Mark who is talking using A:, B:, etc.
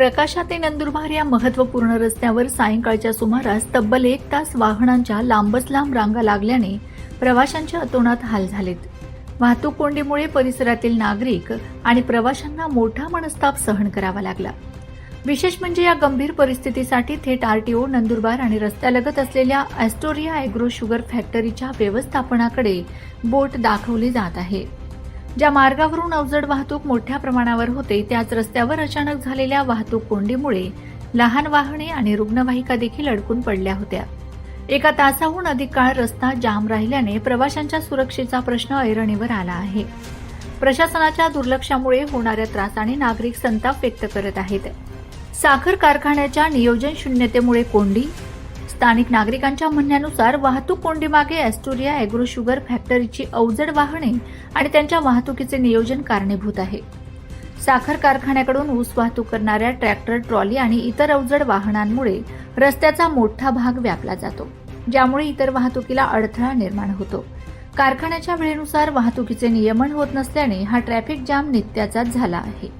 A: प्रकाशा ते नंदुरबार या महत्त्वपूर्ण रस्त्यावर सायंकाळच्या सुमारास तब्बल एक तास वाहनांच्या लांबच लांब रांगा लागल्याने प्रवाशांच्या अतोनात हाल झालेत. वाहतूक कोंडीमुळे परिसरातील नागरिक आणि प्रवाशांना मोठा मनस्ताप सहन करावा लागला. विशेष म्हणजे या गंभीर परिस्थितीसाठी थेट आरटीओ नंदुरबार आणि रस्त्यालगत असलेल्या ॲस्टोरिया ॲग्रो शुगर फॅक्टरीच्या व्यवस्थापनाकडे बोट दाखवली जात आहे. ज्या मार्गावरून अवजड वाहतूक मोठ्या प्रमाणावर होते त्याच रस्त्यावर अचानक झालेल्या वाहतूक कोंडीमुळे लहान वाहने आणि रुग्णवाहिका देखील अडकून पडल्या होत्या. एका तासाहून अधिक काळ रस्ता जाम राहिल्याने प्रवाशांच्या सुरक्षेचा प्रश्न ऐरणीवर आला आहे. प्रशासनाच्या दुर्लक्षामुळे होणाऱ्या त्रासाने नागरिक संताप व्यक्त करत आहेत. साखर कारखान्याच्या नियोजन शून्यतेमुळे कोंडी स्थानिक नागरिकांच्या म्हणण्यानुसार वाहतूक कोंडीमागे ॲस्टोरिया ॲग्रो शुगर फॅक्टरीची अवजड वाहने आणि त्यांच्या वाहतुकीचे नियोजन कारणीभूत आहे. साखर कारखान्याकडून ऊस वाहतूक करणाऱ्या ट्रॅक्टर ट्रॉली आणि इतर अवजड वाहनांमुळे रस्त्याचा मोठा भाग व्यापला जातो ज्यामुळे इतर वाहतुकीला अडथळा निर्माण होतो. कारखान्याच्या वेळेनुसार वाहतुकीचे नियमन होत नसल्याने हा ट्रॅफिक जाम नित्याचाच झाला आहे.